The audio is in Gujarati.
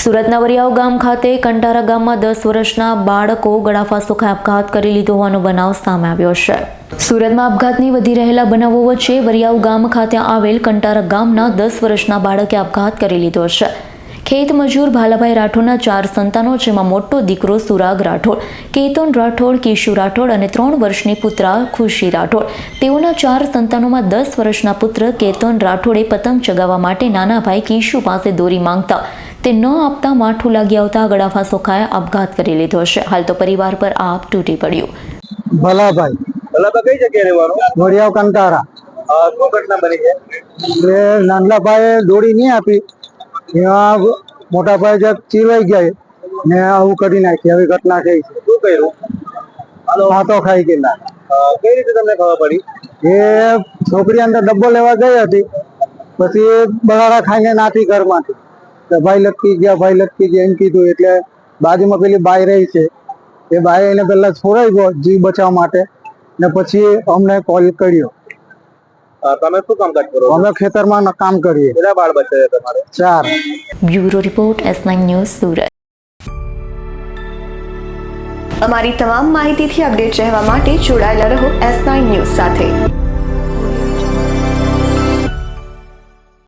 સુરતના વરિયાવ ગામ ખાતે કંટારા ગામમાં દસ વર્ષના બાળકો ગળાફાંસો ખાઈ આપઘાત કરી લીધો હોવાનો બનાવ સામે આવ્યો છે. સુરતમાં આપઘાતની વધી રહેલા બનાવો વચ્ચે વરિયાવ ગામ ખાતે આવેલ કંટારા ગામના દસ વર્ષના બાળકે આપઘાત કરી લીધો છે. ખેત મજૂર ભાલાભાઈ રાઠોડના ચાર સંતાનો, જેમાં મોટો દીકરો સુરાગ રાઠોડ, કેતન રાઠોડ, કિશુ રાઠોડ અને ત્રણ વર્ષની પુત્રા ખુશી રાઠોડ. તેઓના ચાર સંતાનોમાં દસ વર્ષના પુત્ર કેતન રાઠોડે પતંગ ચગાવવા માટે નાના ભાઈ કિશુ પાસે દોરી માંગતા તે ન આપતા માઠું લાગી આવતા ગળાફા સોખાએ આપઘાત કરી લીધો છે. હાલ તો પરિવાર પર આપ તૂટી પડ્યું. ભલાભાઈ. ભલાભાઈ કઈ જગ્યાએ રહેવાનું? વડિયાવ કંટારા. શું ઘટના બની છે? એ નાનલાભાઈએ દોડી નહીં આપી. એમાં મોટા ભાઈ જે ચીરવાઈ ગયા ને આવું કરી નાખી. આવી ઘટના થઈ છે. શું કર્યું? હાથો ખાઈ ગયેલા. કઈ રીતે તમને ખબર પડી? એ છોકરી અંદર ડબ્બો લેવા ગઈ હતી. પછી બગાડા ખાઈને નાથી ઘરમાંથી. ભાઈ લટકી ગયા ભાઈ લટકી ગયા એમ કીધું. એટલે બાજુમાં પેલી બાઈ રહી છે. એ બાઈ એને પહેલા છોડાઈ ગયો જીવ બચાવવા માટે ને પછી અમને કોલ કર્યો. તમે શું કામકાજ કરો અમે ખેતરમાં કામ કરીએ. કેટલા બાળ બચ્ચા છે તમારે? ચાર. Bureau report S nine news Surat. અમારી તમામ માહિતીથી અપડેટ રહેવા માટે જોડાયેલા રહો એસ નાઇન ન્યૂઝ સાથે.